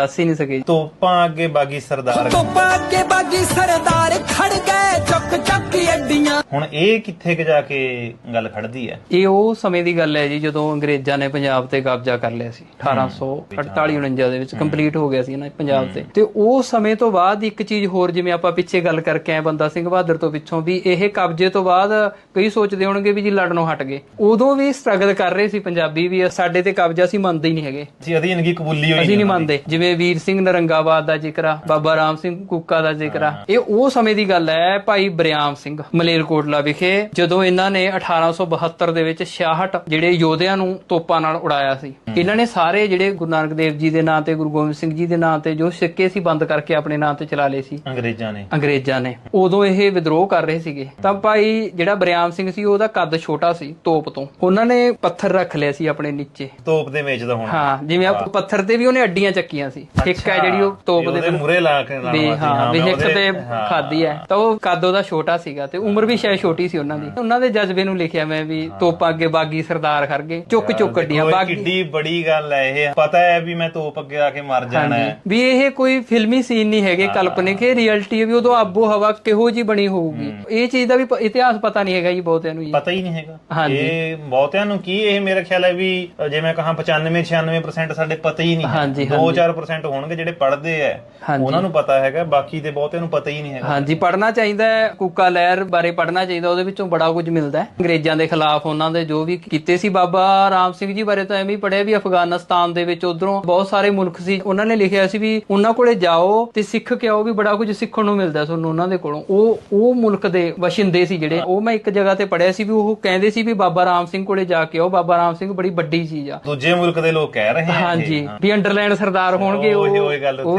ਦੱਸ ਹੀ ਨਹੀਂ ਸਕੇ। ਤੋਪਾਂ ਅੱਗੇ ਬਾਗੀ ਸਰਦਾਰ। ਤੋਪਾਂ ਅੱਗੇ ਬਾਗੀ ਸਰਦਾਰ। ਹੁਣ ਇਹ ਕਿੱਥੇ ਕਿ ਜਾ ਕੇ ਗੱਲ ਖੜਦੀ ਹੈ? ਇਹ ਉਹ ਸਮੇਂ ਦੀ ਗੱਲ ਹੈ ਜੀ ਜਦੋਂ ਅੰਗਰੇਜ਼ਾਂ ਨੇ ਪੰਜਾਬ ਤੇ ਕਬਜ਼ਾ ਕਰ ਲਿਆ ਸੀ 1848 49 ਦੇ ਵਿੱਚ ਕੰਪਲੀਟ ਹੋ ਗਿਆ ਸੀ ਨਾ ਪੰਜਾਬ ਤੇ। ਤੇ ਉਹ ਸਮੇਂ ਤੋਂ ਬਾਅਦ ਇੱਕ ਚੀਜ਼ ਹੋਰ ਜਿਵੇਂ ਆਪਾਂ ਪਿੱਛੇ ਗੱਲ ਕਰਕੇ ਆਏ ਬੰਦਾ ਸਿੰਘ ਬਹਾਦਰ ਤੋਂ ਪਿੱਛੋਂ ਵੀ ਇਹ ਕਬਜ਼ੇ ਤੋਂ ਬਾਅਦ ਕਈ ਸੋਚਦੇ ਹੋਣਗੇ ਵੀ ਜੀ ਲੜਨੋਂ ਹਟ ਗਏ। ਉਦੋਂ ਵੀ ਸਟਰਗਲ ਕਰ ਰਹੇ ਸੀ ਪੰਜਾਬੀ ਵੀ ਸਾਡੇ ਤੇ ਕਬਜ਼ਾ ਸੀ ਮੰਨਦੇ ਹੀ ਨਹੀਂ ਹੈਗੇ। ਜੀ ਅਧੀਨਗੀ ਕਬੂਲੀ ਹੋਈ ਅਸੀਂ ਨਹੀਂ ਮੰਨਦੇ। ਜਿਵੇਂ ਵੀਰ ਸਿੰਘ ਨਰੰਗਾਬਾਦ ਦਾ ਜ਼ਿਕਰ ਆ ਬਾਬਾ ਰਾਮ ਸਿੰਘ ਕੁੱਕਾ ਦਾ ਜ਼ਿਕਰ ਆ। ਇਹ ਉਹ ਸਮੇਂ ਦੀ ਗੱਲ ਹੈ ਭਾਈ ਬਰਿਆਮ ਸਿੰਘ ਮਲੇਰਕੋਟਲਾ ਵਿਖੇ ਜਦੋਂ ਇਹਨਾਂ ਨੇ 1872 ਦੇ ਵਿੱਚ 66 ਜਿਹੜੇ ਯੋਧਿਆਂ ਨੂੰ ਤੋਪਾਂ ਨਾਲ ਉਡਾਇਆ ਸੀ। ਇਹਨਾਂ ਨੇ ਸਾਰੇ ਜਿਹੜੇ ਗੁਰੂ ਨਾਨਕ ਦੇਵ ਜੀ ਦੇ ਨਾਂ ਤੇ ਗੁਰੂ ਗੋਬਿੰਦ ਸਿੰਘ ਜੀ ਦੇ ਨਾਂ ਤੇ ਜੋ ਸਿੱਕੇ ਸੀ ਬੰਦ ਕਰਕੇ ਆਪਣੇ ਨਾਂ ਤੇ ਚਲਾ ਲਏ ਸੀ। ਅੰਗਰੇਜ਼ਾਂ ਨੇ। ਅੰਗਰੇਜ਼ਾਂ ਨੇ। ਉਦੋਂ ਇਹ ਵਿਦਰੋਹ ਕਰ ਰਹੇ ਸੀਗੇ। ਤਾਂ ਭਾਈ ਜਿਹੜਾ ਬਰਿਆਮ ਸਿੰਘ ਸੀ ਉਹਦਾ ਕੱਦ ਛੋਟਾ ਸੀ ਤੋਪ ਤੋਂ। ਉਹਨਾਂ ਨੇ ਪੱਥਰ ਰੱਖ ਲਿਆ ਸੀ ਆਪਣੇ ਨੀਚੇ। ਤੋਪ ਦੇ ਮੇਚ ਦਾ ਹੋਣਾ। ਹਾਂ ਜਿਵੇਂ ਆ ਪੱਥਰ ਤੇ ਵੀ ਉਹਨੇ ਅੱਡੀਆਂ ਚੱਕੀਆਂ ਸੀ। ਹਿੱਕ ਹੈ ਜਿਹੜੀ ਉਹ ਤੋਪ ਦੇ ਮੂਰੇ ਲਾ ਕੇ ਲਾਉਣਾ ਸੀ, ਹਾਂ ਵੀ ਉਹਦੇ- ਤੇ। ਖਾਦੀ ਹੈ। ਤਾਂ ਉਹ ਕੱਦ ਉਹਦਾ ਛੋਟਾ ਸੀਗਾ ਤੇ ਉਮਰ ਵੀ ਸ਼ਾਇਦ ਛੋਟੀ ਸੀ ਉਹਨਾਂ ਦੀ। ਉਹਨਾਂ ਦੇ ਜਜ਼ਬੇ ਨੂੰ ਲਿਖਿਆ ਮੈਂ ਵੀ ਤੋਪਾਂ ਅੱਗੇ ਬਾਗੀ ਸਰਦਾਰ ਖੜ ਗਏ। ਚੁੱਕ ਚੁੱਕ ਇਹ ਬਾਗੀ। ਕਿੱਡੀ ਬੜੀ ਗੱਲ ਹੈ ਇਹ। ਪਤਾ ਹੈ ਵੀ ਮੈਂ ਤੋਪ ਅੱਗੇ ਆ ਕੇ ਮਰ ਜਾਣਾ ਹੈ। ਵੀ ਇਹ ਕੋਈ ਫਿਲਮੀ ਸੀਨ ਨਹੀਂ ਹੈਗੇ ਕਲਪਨਿਕ ਇਹ ਰਿਐਲਿਟੀ ਹੈ ਵੀ ਉਦੋਂ ਆਬੋ ਹਵਾ ਕਿਹੋ ਜੀ ਬਣੀ ਹੋਊਗੀ। ਇਹ ਚੀਜ਼ ਦਾ ਵੀ ਇਤਿਹਾਸ ਪਤਾ ਨਹੀਂ ਹੈਗਾ ਜੀ ਬਹੁਤਿਆਂ ਨੂੰ ਪਤਾ ਹੀ ਨਹੀਂ ਹੈਗਾ। ਇਹ ਬਹੁਤਿਆਂ ਨੂੰ ਕੀ ਇਹ ਮੇਰਾ ਖਿਆਲ ਹੈ ਵੀ ਜੇ ਮੈਂ ਕਹਾਂ 95 96% ਸਾਡੇ ਪਤਾ ਹੀ ਨਹੀਂ ਹੈ। ਹਾਂਜੀ, 2-4% ਹੋਣਗੇ ਜਿਹੜੇ ਪੜ੍ਹਦੇ ਆ ਹਾਂਜੀ। ਉਹਨਾਂ ਨੂੰ ਪਤਾ ਹੈਗਾ ਬਾਕੀ ਦੇ ਬਹੁਤਿਆਂ ਨੂੰ ਪਤਾ ਹੀ ਨਹੀਂ ਹੈਗਾ। ਹਾਂਜੀ ਪੜਨਾ ਚਾਹੀਦਾ ਹੈ ਕੂਕਾ ਲਹਿਰ ਬਾਰੇ ਪੜਨਾ ਚਾਹੀਦਾ ਉਹਦੇ ਵਿੱਚੋਂ ਬੜਾ ਕੁਝ ਮਿਲਦਾ ਹੈ। ਅੰਗਰੇਜ਼ਾਂ ਦੇ ਖਿਲਾਫ ਉਹਨਾਂ ਦੇ ਜੋ ਵੀ ਕੀਤੇ ਸੀ ਬਾਬਾ ਰਾਮ ਸਿੰਘ ਜੀ ਬਾਰੇ ਤਾਂ ਐਵੇਂ ਹੀ ਪੜਿਆ ਵੀ ਅਫਗਾਨਿਸਤਾਨ ਦੇ ਵਿੱਚ ਉਧਰੋਂ ਬਹੁਤ ਸਾਰੇ ਮੁਲਕ ਸੀ। ਉਹਨਾਂ ਨੇ ਲਿਖਿਆ ਸੀ ਵੀ ਉਹਨਾਂ ਕੋਲੇ ਜਾਓ ਤੇ ਸਿੱਖ ਕੇ ਆਓ ਵੀ ਬੜਾ ਕੁਝ ਸਿੱਖਣ ਨੂੰ ਮਿਲਦਾ ਤੁਹਾਨੂੰ ਉਹਨਾਂ ਦੇ ਕੋਲੋਂ। ਉਹ ਉਹ ਮੁਲਕ ਦੇ ਵਸਿੰਦੇ ਸੀ ਜਿਹੜੇ। ਉਹ ਮੈਂ ਇੱਕ ਜਗ੍ਹਾ ਤੇ ਪੜਿਆ ਸੀ ਵੀ ਉਹ ਕਹਿੰਦੇ ਸੀ ਵੀ ਬਾਬਾ ਰਾਮ ਸਿੰਘ ਕੋਲੇ ਜਾ ਕੇ ਆਓ ਬਾਬਾ ਰਾਮ ਸਿੰਘ ਬੜੀ ਵੱਡੀ ਚੀਜ਼ ਆ। ਦੂਜੇ ਮੁਲਕ ਦੇ ਲੋਕ ਕਹਿ ਰਹੇ ਆ। ਹਾਂਜੀ। ਵੀ ਅੰਡਰਲੈਂਡ ਸਰਦਾਰ ਹੋਣਗੇ ਉਹੀ- ਉਹ